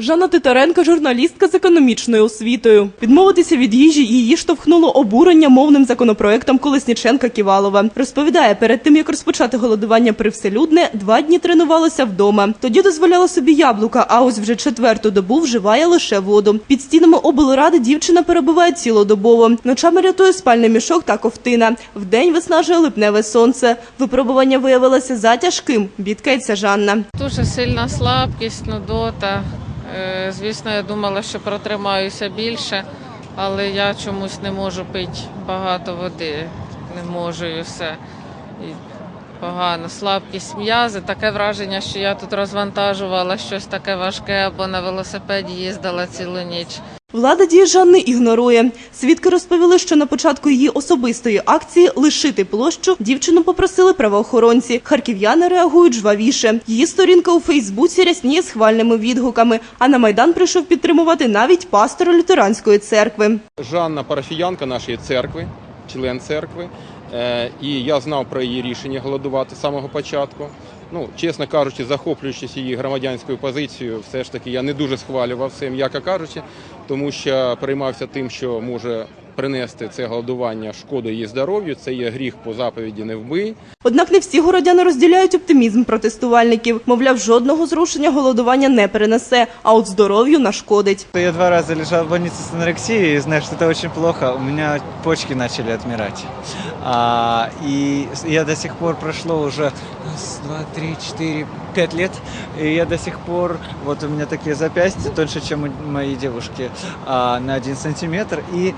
Жанна Титаренко – журналістка з економічною освітою. Відмовитися від їжі її штовхнуло обурення мовним законопроектом Колесніченка Ківалова. Розповідає, перед тим як розпочати голодування привселюдне, два дні тренувалася вдома. Тоді дозволяла собі яблука, а ось вже четверту добу вживає лише воду. Під стінами облради дівчина перебуває цілодобово. Ночами рятує спальний мішок та ковтина. Вдень виснажує липневе сонце. Випробування виявилося затяжким. Бідкається Жанна. Дуже сильна слабкість, нудота. Е, Звісно, я думала, що протримаюся більше, але я чомусь не можу пити багато води. Не можу і все. І погано. Слабкість м'язи. Таке враження, що я тут розвантажувала щось таке важке або на велосипеді їздила цілу ніч. Влада дії Жанни ігнорує. Свідки розповіли, що на початку її особистої акції лишити площу дівчину попросили правоохоронці. Харків'яни реагують жвавіше. Її сторінка у Фейсбуці рясніє схвальними відгуками. А на майдан прийшов підтримувати навіть пастор лютеранської церкви. Жанна парафіянка нашої церкви, член церкви. Е, І я знав про її рішення голодувати з самого початку. Ну, чесно кажучи, захоплюючись її громадянською позицією, все ж таки я не дуже схвалював це, м'яко кажучи, тому що переймався тим, що може принести це голодування шкоду її здоров'ю. Це є гріх по заповіді не вбий. Однак не всі городяни розділяють оптимізм протестувальників. Мовляв, жодного зрушення голодування не перенесе, а от здоров'ю нашкодить. Я два раза лежал в больнице с анорексией и знаю, что это очень плохо. У меня почки начали отмирать. А, и я до сих пор прошло уже раз, два, три, четыре, пять лет. И я до сих пор, вот у меня такие запястья, тоньше, чем у моей девушки, а, на один сантиметр. И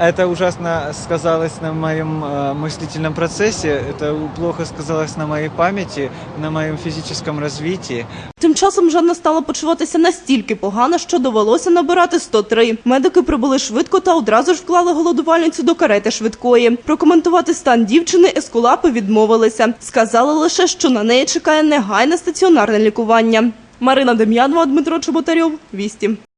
это ужасно сказалось на моем э, мыслительном процессе, это плохо сказалось на моей памяти, на моем физическом развитии. Тим часом Жанна стала почуватися настільки погано, що довелося набирати 103. Медики прибули швидко та одразу ж вклали голодувальницю до карети швидкої. Прокоментувати стан дівчини ескулапи відмовилися. Сказали лише, що на неї чекає негайне стаціонарне лікування. Марина Дем'янова, Дмитро Чеботарьов. Вісті.